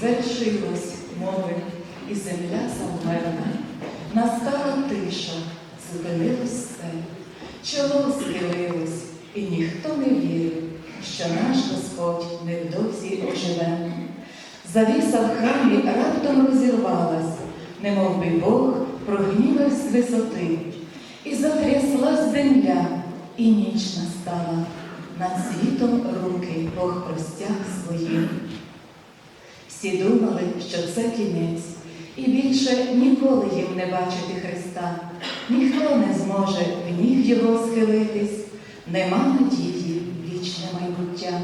Звершилось мови, і земля завмерла, настала тиша, зупинилось все, чоло схилилось, і ніхто не вірив, що наш Господь невдовзі оживе. Завіса в храмі раптом розірвалась, немов би Бог прогнівався з висоти, і затряслась земля, і ніч настала. Над світом руки Бог простяг свої. Всі думали, що це кінець, і більше ніколи їм не бачити Христа. Ніхто не зможе в ніг Його схилитись, нема надії вічне майбуття.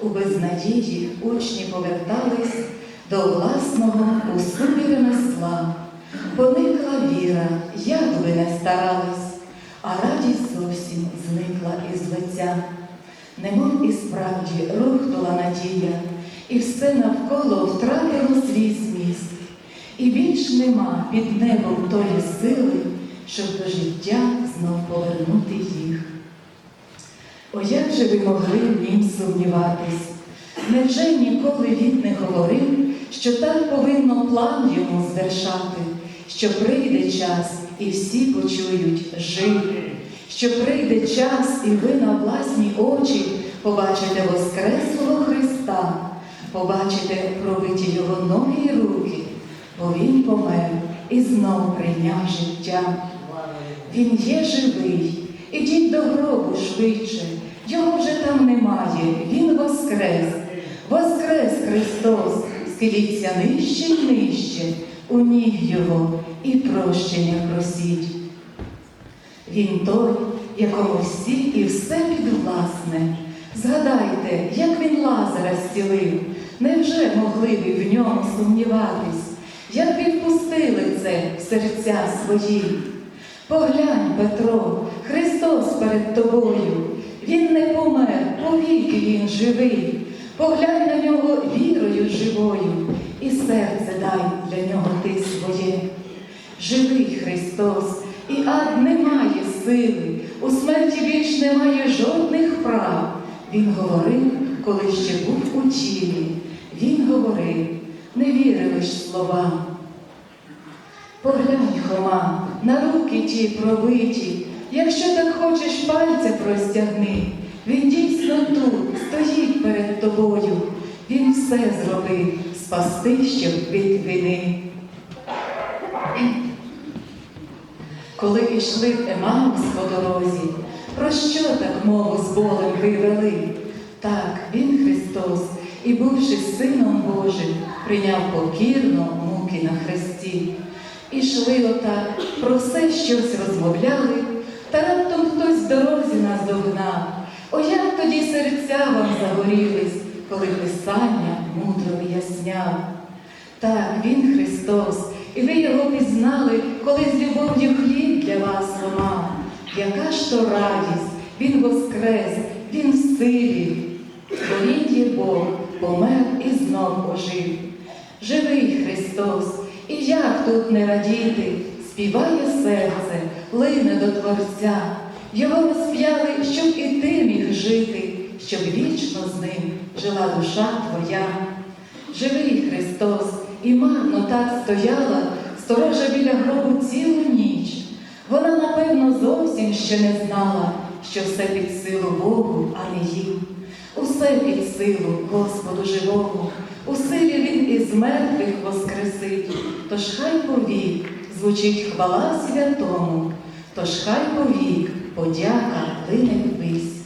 У безнадії учні повертались до власного у ремесла. Поникла віра, як би не старались, а радість зовсім зникла із лиця. Немов і справді рухнула надія, і все навколо втратило свій зміст. І більш нема під небом тої сили, щоб до життя знов повернути їх. О, як же ви могли в нім сумніватись? Невже ніколи він не говорив, що так повинно план йому звершати, що прийде час і всі почують жив, що прийде час, і ви на власні очі побачите Воскреслого Христа, побачите пробиті його ноги й руки, бо Він помер і знов прийняв життя. Він є живий, ідіть до гробу швидше, його вже там немає, Він воскрес, воскрес Христос, схиліться нижче й нижче, у ніг Його і прощення просіть. Він той, якому всі і все підвласне. Згадайте, як він Лазара зцілив, невже могли ви в ньому сумніватись, як відпустили це в серця свої? Поглянь, Петро, Христос перед тобою, Він не помер, повіки Він живий. Поглянь на нього вірою живою, і серце дай для нього ти своє. Живий Христос, і ад не має сили, у смерті більш немає жодних прав. Він говорив, коли ще був у тілі. Він говорив, не віри лиш словам. Поглянь, Хома, на руки ті пробиті, якщо так хочеш пальця простягни, він дійсно тут стоїть перед тобою, він все зробив, спасти, щоб від вини. Коли йшли Емаус по дорозі, про що так мову з болем ви вели? Так, він Христос, і бувши Сином Божим, прийняв покірно муки на хресті. Ішли отак, про все щось розмовляли, та раптом хтось в дорозі нас догнав. О, як тоді серця вам загорілись, коли Писання мудро виясняв. Так, Він Христос, і ви його пізнали, коли з любов'ю хліб для вас ламав. Яка ж то радість, Він воскрес, Він в силі, бо є Бог, помер і знов ожив. Живий Христос, і як тут не радіти, співає серце, лине до Творця. Його розп'яли, щоб і ти міг жити, щоб вічно з ним жила душа твоя. Живий Христос, і марно так стояла, сторожа біля гробу цілу ніч. Вона, напевно, зовсім ще не знала, що все під силу Богу, а не їм. Усе під силу Господу живому, у силі Він із мертвих воскресить, тож хай повік звучить хвала святому, тож хай повік подяка лине ввись.